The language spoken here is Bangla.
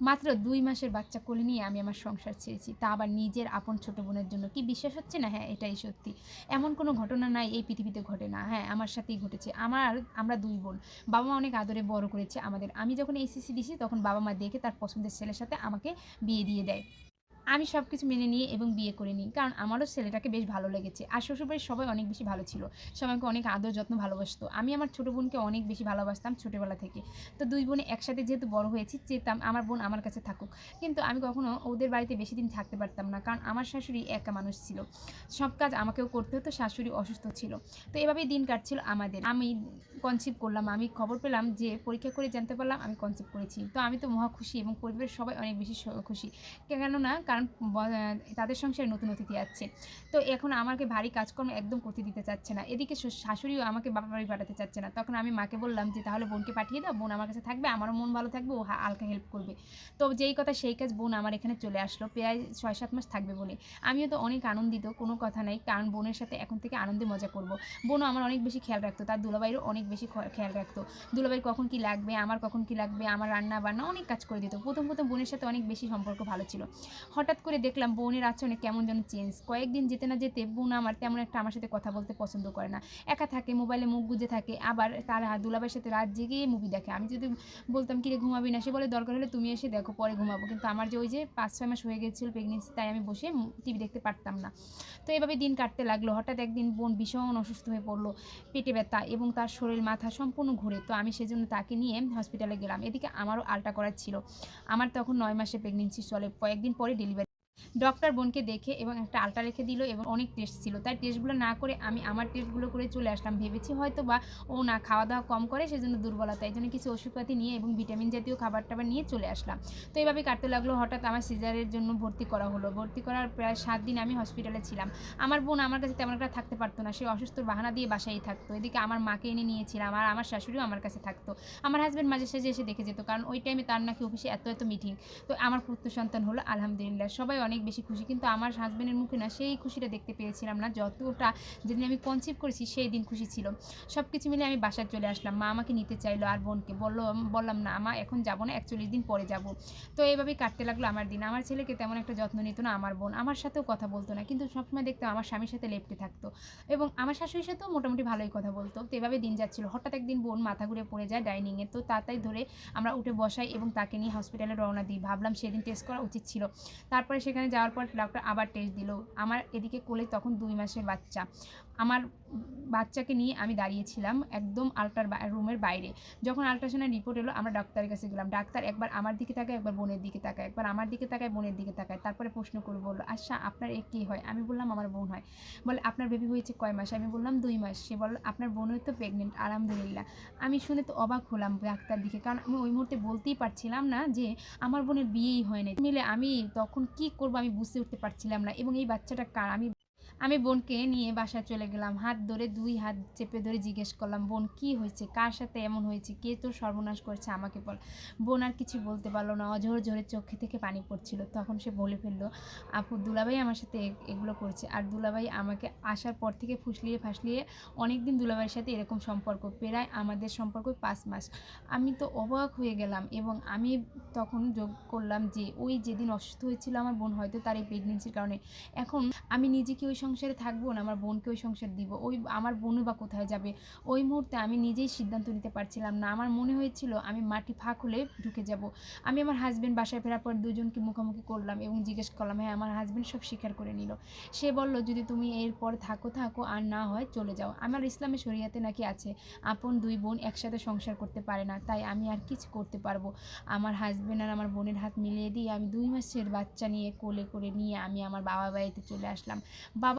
মাত্র দুই মাসের বাচ্চা কোলে নিয়ে আমি আমার সংসার ছেড়েছি। তা আবার নিজের আপন ছোট বোনের জন্য কি বিশ্বাস হচ্ছে না? হ্যাঁ এটাই সত্যি। এমন কোনো ঘটনা নাই এই পৃথিবীতে ঘটে না। হ্যাঁ আমার সাথেই ঘটেছে। আমার, আমরা দুই বোন। বাবা মা অনেক আদরে বড় করেছে আমাদের। আমি যখন এইসিসি দিছি তখন বাবা মা দেখে তার পছন্দের ছেলের সাথে আমাকে বিয়ে দিয়ে দেয়। আমি সব কিছু মেনে নিয়ে এবং বিয়ে করে নিই। কারণ আমারও ছেলেটাকে বেশ ভালো লেগেছে। আর শ্বশুরবাড়ির সবাই অনেক বেশি ভালো ছিল। সবাইকে অনেক আদর যত্ন ভালোবাসতো। আমি আমার ছোটো বোনকে অনেক বেশি ভালোবাসতাম ছোটোবেলা থেকে। তো দুই বোনে একসাথে যেহেতু বড় হয়েছি, চেতাম আমার বোন আমার কাছে থাকুক। কিন্তু আমি কখনো ওদের বাড়িতে বেশি দিন থাকতে পারতাম না। কারণ আমার শাশুড়ি একা মানুষ ছিল। সব কাজ আমাকেও করতে হতো, শাশুড়ি অসুস্থ ছিল। তো এভাবেই দিন কাটছিল আমাদের। আমি কনসিভ করলাম। আমি খবর পেলাম যে পরীক্ষা করে জানতে পারলাম, আমি কনসিভ করেছি। তো আমি তো মহা খুশি এবং পরিবারের সবাই অনেক বেশি খুশি। কেননা কারণ তাদের সংসারে নতুন অতিথি আছে তো এখন আমাকে ভারী কাজকর্ম একদম করতে দিতে চাচ্ছে না। এদিকে শাশুড়িও আমাকে বাবা বাড়ি পাঠাতে চাচ্ছে না। তখন আমি মাকে বললাম যে, তাহলে বোনকে পাঠিয়ে দাও। বোন আমার কাছে থাকবে, আমারও মন ভালো থাকবে, ও হালকা হেল্প করবে। তো যেই কথা সেই কাজ বোন আমার এখানে চলে আসলো। প্রায় ছয় সাত মাস থাকবে বলে। আমিও তো অনেক আনন্দিত, কোনো কথা নাই। কারণ বোনের সাথে এখন থেকে আনন্দে মজা করব। বোনও আমার অনেক বেশি খেয়াল রাখতো। তার দুলাবাইরও অনেক বেশি খেয়াল রাখতো। দুলাবাই কখন কি লাগবে, আমার কখন কি লাগবে, আমার রান্না বান্না অনেক কাজ করে দিত। প্রথম প্রথম বোনের সাথে অনেক বেশি সম্পর্ক ভালো ছিল। হঠাৎ করে দেখলাম বোনের আচরণে কেমন যেন চেঞ্জ কয়েকদিন যেতে না যেতে বোন আমার তেমন একটা আমার সাথে কথা বলতে পছন্দ করে না। একা থাকে মোবাইলে মুখ গুজে থাকে, আবার তার দুলাভাইয়ের সাথে রাত জেগে মুভি দেখে। আমি যদি বলতাম কি রে ঘুমাবি না? সে বলে, দরকার হলে তুমি এসে দেখো, পরে ঘুমাবো। কিন্তু আমার যে ওই যে পাঁচ, ছয় মাস হয়ে গেছিল প্রেগনেন্সি তাই আমি বসে টিভি দেখতে পারতাম না। তো এভাবে দিন কাটতে লাগল। হঠাৎ একদিন বোন ভীষণ অসুস্থ হয়ে পড়ল, পেটে ব্যথা এবং তার শরীর, মাথা সম্পূর্ণ ঘুরে। তো আমি সেজন্য তাকে নিয়ে হসপিটালে গেলাম। এদিকে আমারও আলটা করার ছিল। আমার তখন নয় মাসে প্রেগনেন্সি চলে। কয়েকদিন পরে ডেলিভারি ডক্টর বোনকে দেখে এবং একটা আলটা রেখে দিল এবং অনেক টেস্ট ছিল। তাই টেস্টগুলো না করে আমি আমার টেস্টগুলো করে চলে আসলাম। ভেবেছি হয়তো বা ও না খাওয়া দাওয়া কম করে, সেজন্য দুর্বলতা। এই জন্য কিছু ওষুধপাতি নিয়ে এবং ভিটামিন জাতীয় খাবার টাবার নিয়ে চলে আসলাম। তো এইভাবে কাটতে লাগল। হঠাৎ আমার সিজারের জন্য ভর্তি করা হলো। ভর্তি করার প্রায় সাত দিন আমি হসপিটালে ছিলাম। আমার বোন আমার কাছে তেমন একটা থাকতে পারতো না। সে অসুস্থ বাহানা দিয়ে বাসায় থাকতো। এদিকে আমার মাকে এনে নিয়েছিলাম আর আমার শাশুড়িও আমার কাছে থাকতো। আমার হাজব্যান্ড মাঝে সাঝে এসে দেখে যেত। কারণ ওই টাইমে তার নাকি অফিসে এত এত মিটিং তো আমার পুত্র সন্তান হলো। আলহামদুলিল্লাহ। সবাই অনেক বেশি খুশি। কিন্তু আমার হাজব্যান্ডের মুখে না সেই খুশিটা দেখতে পেয়েছিলাম না। যতটা যেদিন আমি কনসিভ করেছি সেই দিন খুশি ছিল। সব কিছু মিলে আমি বাসায় চলে আসলাম। মা আমাকে নিতে চাইলো আর বোনকে। বলল, বললাম, না আমা এখন যাব না, একচল্লিশ দিন পরে যাব। তো এইভাবেই কাটতে লাগল আমার দিন। আমার ছেলেকে তেমন একটা যত্ন নিত না আমার বোন। আমার সাথেও কথা বলতো না। কিন্তু সবসময় দেখতাম আমার স্বামীর সাথে লেপটে থাকতো। এবং আমার শাশুড়ির সাথেও মোটামুটি ভালোই কথা বলতো। তো এভাবে দিন যাচ্ছিল। হঠাৎ একদিন বোন মাথা ঘুরে পড়ে যায় ডাইনিংয়ে তো তাড়াতাড়ি ধরে আমরা উঠে বসাই এবং তাকে নিয়ে হসপিটালে রওনা দিই। ভাবলাম সেদিন টেস্ট করা উচিত ছিল। তারপরে সেখানে যাওয়ার পর ডক্টর আবার টেস্ট দিল। আমার এদিকে কোলে তখন দুই মাসের বাচ্চা। আমার বাচ্চাকে নিয়ে আমি দাঁড়িয়েছিলাম একদম আল্ট্রার রুমের বাইরে। যখন আল্ট্রাসাউন্ডের রিপোর্ট এলো, আমরা ডাক্তারের কাছে গেলাম। ডাক্তার একবার আমার দিকে তাকায়, একবার বোনের দিকে তাকায়। একবার আমার দিকে তাকায়, বোনের দিকে তাকায়। তারপরে প্রশ্ন করে বলল আচ্ছা আপনার এ কী হয়? আমি বললাম, আমার বোন হয়। বলে, আপনার বেবি হয়েছে কয় মাস? আমি বললাম, দুই মাস। সে বলল, আপনার বোনই তো প্রেগনেন্ট আলহামদুলিল্লাহ। আমি শুনে তো অবাক হলাম ডাক্তার দিকে। কারণ আমি ওই মুহূর্তে বলতেই পারছিলাম না যে আমার বোনের বিয়েই হয় না মিলে আমি তখন কি করব আমি বুঝতে উঠতে পারছিলাম না। এবং এই বাচ্চাটা কার? আমি আমি বোনকে নিয়ে বাসায় চলে গেলাম। হাত ধরে দুই হাত চেপে ধরে জিজ্ঞেস করলাম, বোন, কি হয়েছে? কার সাথে এমন হয়েছে? কে তোর সর্বনাশ করেছে? আমাকে বল। বোন আর কিছু বলতে পারল না। অঝোর ঝরে চোখে থেকে পানি পড়ছিল। তখন সে বলে ফেলল, আপু, দুলাভাই আমার সাথে এগুলো করছে। আর দুলাভাই আমাকে আসার পর থেকে ফুসলিয়ে ফাসলিয়ে অনেক দিন দুলাভাইয়ের সাথে এরকম সম্পর্ক, প্রায় আমাদের সম্পর্ক পাঁচ মাস। আমি তো অবাক হয়ে গেলাম এবং আমি তখন যোগ করলাম যে, ওই যেদিন অসুস্থ হয়েছিল আমার বোন, হয়তো তার এই প্রেগনেন্সির কারণে। এখন আমি নিজেকে ওই সংসারে থাকব না, আমার বোনকে ওই সংসার দিব, ওই আমার বোনও বা কোথায় যাবে, ওই মুহূর্তে আমি নিজেই সিদ্ধান্ত নিতে পারছিলাম না। আমার মনে হয়েছিল আমি মাটি ফাঁক হলে ঢুকে যাব। আমি আমার হাজব্যান্ড বাসায় ফেরার পর দুজনকে মুখোমুখি করলাম এবং জিজ্ঞেস করলাম হ্যাঁ আমার হাজব্যান্ড সব স্বীকার করে নিল। সে বলল, যদি তুমি এরপর থাকো থাকো, আর না হয় চলে যাও। আমার ইসলামে শরিয়াতে নাকি আছে, আপন দুই বোন একসাথে সংসার করতে পারে না, তাই আমি আর কিছু করতে পারব। আমার হাজব্যান্ড আর আমার বোনের হাত মিলিয়ে দিয়ে আমি দুই মাসের বাচ্চা নিয়ে কোলে করে নিয়ে আমি আমার বাবা বাড়িতে চলে আসলাম। বাবা